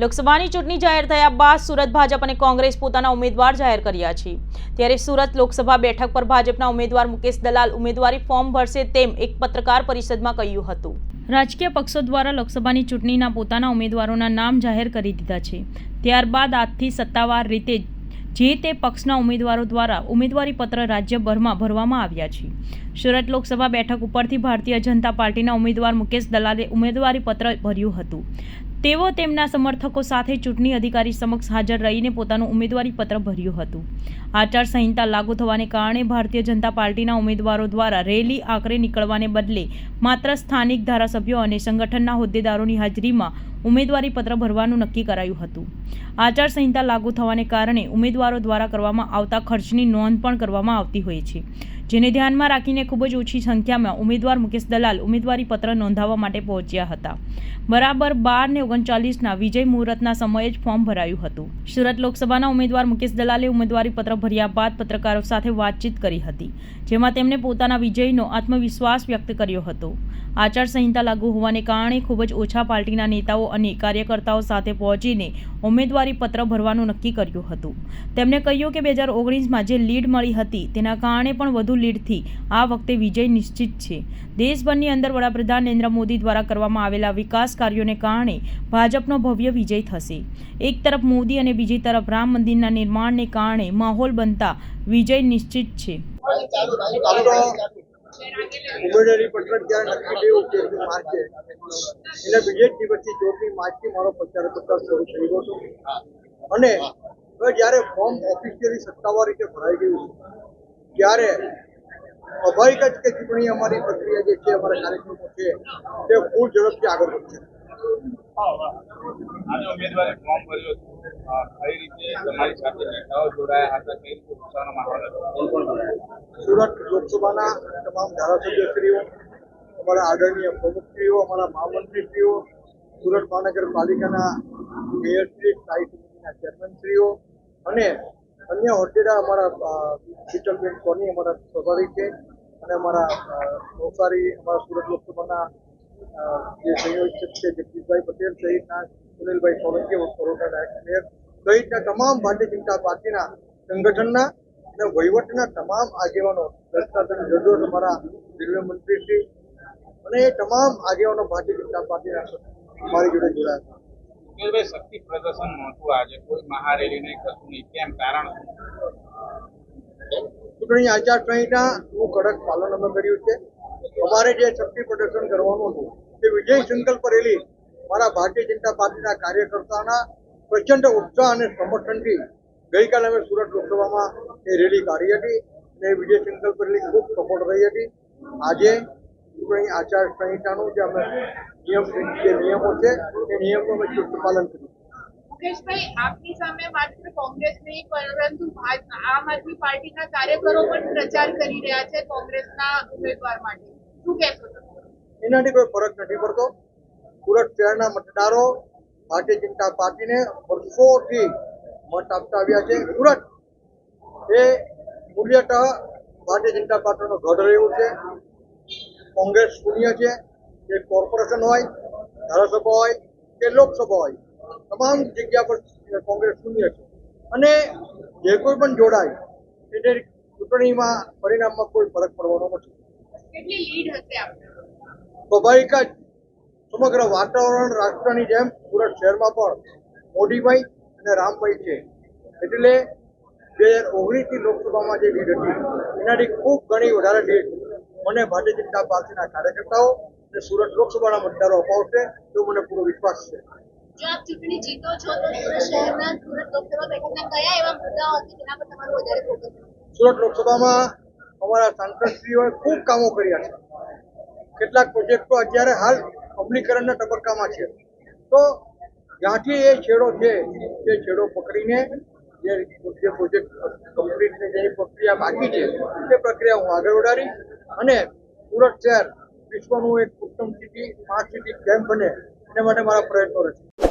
લોકસભાની ચૂંટણી જાહેર થયા બાદ સુરત ભાજપ અને કોંગ્રેસ પોતાના ઉમેદવાર જાહેર કર્યા છે. ત્યારે સુરત લોકસભા બેઠક પર ભાજપના ઉમેદવાર મુકેશ દલાલ ઉમેદવારી ફોર્મ ભરશે તેમ એક પત્રકાર પરિષદમાં કહ્યું હતું. રાજકીય પક્ષો દ્વારા લોકસભાની ચૂંટણીના પોતાના ઉમેદવારોના નામ જાહેર કરી દીધા છે. ત્યારબાદ આજથી સત્તાવાર રીતે જે તે પક્ષના ઉમેદવારો દ્વારા ઉમેદવારી પત્ર રાજ્યભરમાં ભરવામાં આવ્યા છે. સુરત લોકસભા બેઠક ઉપરથી ભારતીય જનતા પાર્ટીના ઉમેદવાર મુકેશ દલાલે ઉમેદવારી પત્ર ભર્યું હતું. તેઓ તેમના સમર્થકો સાથે ચૂંટણી અધિકારી સમક્ષ હાજર રહીને પોતાનું ઉમેદવારી પત્ર ભર્યું હતું. આચારસંહિતા લાગુ થવાને કારણે ભારતીય જનતા પાર્ટીના ઉમેદવારો દ્વારા રેલી આકરે નીકળવાને બદલે માત્ર સ્થાનિક ધારાસભ્યો અને સંગઠનના હોદ્દેદારોની હાજરીમાં ઉમેદવારી પત્ર ભરવાનું નક્કી કરાયું હતું. આચારસંહિતા લાગુ થવાને કારણે ઉમેદવારો દ્વારા કરવામાં આવતા ખર્ચની નોંધ પણ કરવામાં આવતી હોય છે. જેને ધ્યાનમાં રાખીને ખૂબ જ ઓછી સંખ્યામાં ઉમેદવાર મુકેશ દલાલ ઉમેદવારી પત્ર નોંધાવવા માટે પહોંચ્યા હતા. બરાબર બાર ને ઓગણચાલીસના વિજય મુહૂર્તના સમયે જ ફોર્મ ભરાયું હતું. સુરત લોકસભાના ઉમેદવાર મુકેશ દલાલે ઉમેદવારી પત્ર ભર્યા બાદ પત્રકારો સાથે વાતચીત કરી હતી, જેમાં તેમણે પોતાના વિજયનો આત્મવિશ્વાસ વ્યક્ત કર્યો હતો. આચારસંહિતા લાગુ હોવાને કારણે ખૂબ જ ઓછા પાર્ટીના નેતાઓ અને કાર્યકર્તાઓ સાથે પહોંચીને ઉમેદવારી પત્ર ભરવાનું નક્કી કર્યું હતું. તેમણે કહ્યું કે બે હજાર ઓગણીસમાં જે લીડ મળી હતી તેના કારણે પણ વધુ લીડથી. આ વખતે વિજય નિશ્ચિત છે. દેશભરની અંદર વડાપ્રધાન નરેન્દ્ર મોદી દ્વારા કરવામાં આવેલા વિકાસ કાર્યોને કારણે ભાજપનો ભવ્ય વિજય થશે. એક તરફ મોદી અને બીજી તરફ રામ મંદિરના નિર્માણને કારણે માહોલ બનતા વિજય નિશ્ચિત છે. ઉમેદવારી પત્ર જ્યારે નક્કી થયું તેરમી માર્ચે એના બીજે દિવસથી ચોથમી માર્ચથી મારો પ્રચાર પ્રચાર શરૂ થઈ ગયો અને હવે જ્યારે ફોર્મ ઓફિશિયલી સત્તાવાર રીતે ભરાઈ ગયું ત્યારે સ્વાભાવિક જ કે ચૂંટણી અમારી પ્રક્રિયા જે છે અમારા કાર્યક્રમો છે તે ખૂબ ઝડપથી આગળ વધશે. આજે ઉમેદવારી ફોર્મ ભર્યું કઈ રીતે તમારી સાથે નેતાઓ જોડાયા હતા કઈ રીતે ઉત્સાહનો માહોલ હતો? કોણ કોણ જોડાયા સુરત લોકસભાના તમામ ધારાસભ્યશ્રીઓ અમારા આદરણીય પ્રમુખશ્રીઓ અમારા મહામંત્રીશ્રીઓ સુરત મહાનગરપાલિકાના મેયરશ્રી સ્થાયી સમિતિના ચેરમેનશ્રીઓ અને અન્ય હોદ્દેદાર અમારા ડિજિટલ શીતલબેન કોની અમારા સ્વાભાવિક છે અને અમારા નવસારી, અમારા સુરત લોકસભાના જે સંયોજક છે જગદીશભાઈ પટેલ સહિતના સુનિલભાઈ સોલંકી કોરોના નાયક મેયર સહિતના તમામ ભારતીય જનતા પાર્ટીના સંગઠનના અને વહીવટના તમામ આગેવાનો દત્તાબેન જરૂર અમારા રેલવે મંત્રીશ્રી અને એ તમામ આગેવાનો ભારતીય જનતા પાર્ટીના મારી જોડે જોડાયા હતા મુકેશભાઈ શક્તિ પ્રદર્શન નહોતું આજે. કોઈ મહારેલી નહીં કરતું નહીં. કેમ? કારણ? ચૂંટણી આચારસંહિતાનું કડક પાલન અમે કર્યું છે. અમારે જે શક્તિ પ્રદર્શન કરવાનું હતું, તે વિજય સંકલ્પ રેલી મારા ભારતીય જનતા પાર્ટીના કાર્યકર્તાના પ્રચંડ ઉત્સાહ અને સમર્થનથી ગઈકાલે અમે સુરત લોકસભામાં એ રેલી કાઢી હતી અને વિજય સંકલ્પ રેલી ખૂબ સફળ રહી હતી. આજે ચૂંટણી આચારસંહિતાનું જે અમે નિયમ જે નિયમો છે એ નિયમનું અમે ચુસ્ત પાલન કર્યું મુકેશભાઈ આપની સામે માત્ર કોંગ્રેસ નહીં પરંતુ આમ આદમી પાર્ટીના કાર્યકરો પણ પ્રચાર કરી રહ્યા છે કોંગ્રેસના ઉમેદવાર માટે. શું કહેશો એનાથી કોઈ ફરક નથી પડતો. સુરત શહેરના મતદારો ભારતીય જનતા પાર્ટીને વર્ષોથી મત આપતા આવ્યા છે. સુરત એ મૂલ્યતઃ ભારતીય જનતા પાર્ટીનો ગઢ રહ્યું છે. કોંગ્રેસ શૂન્ય છે જે કોર્પોરેશન હોય ધારાસભા હોય કે લોકસભા હોય તમામ જગ્યા પર કોંગ્રેસ શૂન્ય છે. અને જે કોઈ પણ જોડાય એટલે ચૂંટણીમાં પરિણામમાં કોઈ ફરક પડવાનો નથી. સ્વાભાવિક જ. સમગ્ર વાતાવરણ રાષ્ટ્રની જેમ સુરત શહેરમાં પણ મોદીભાઈ અને રામભાઈ છે. એટલે બે હજાર ઓગણીસની લોકસભામાં જે લીડ હતી એનાથી ખૂબ ઘણી વધારે લીડ મને ભારતીય જનતા પાર્ટીના કાર્યકર્તાઓ અને સુરત લોકસભાના મતદારો અપાવશે તો મને પૂરો વિશ્વાસ છે. જો આપ ચૂંટણી જીતો છો તો સુરત શહેરના સુરત લોકસભા બેઠકના કયા એવા મુદ્દાઓ હશે જેના પર તમારું વધારે ફોકસ સુરત લોકસભામાં અમારા સાંસદશ્રીઓએ ખૂબ કામો કર્યા છે. કેટલાક પ્રોજેક્ટો અત્યારે હાલ અમલીકરણના તબક્કામાં છે. તો જ્યાંથી એ છેડો છે તે છેડો પકડીને જે જે પ્રોજેક્ટ કમ્પ્લીટ જે પ્રક્રિયા બાકી છે તે પ્રક્રિયા હું આગળ વધારી અને સુરત શહેર વિશ્વનું એક ઉત્તમ સિટી સ્માર્ટ સિટી કેમ બને એના માટે મારા પ્રયત્નો રહેશે.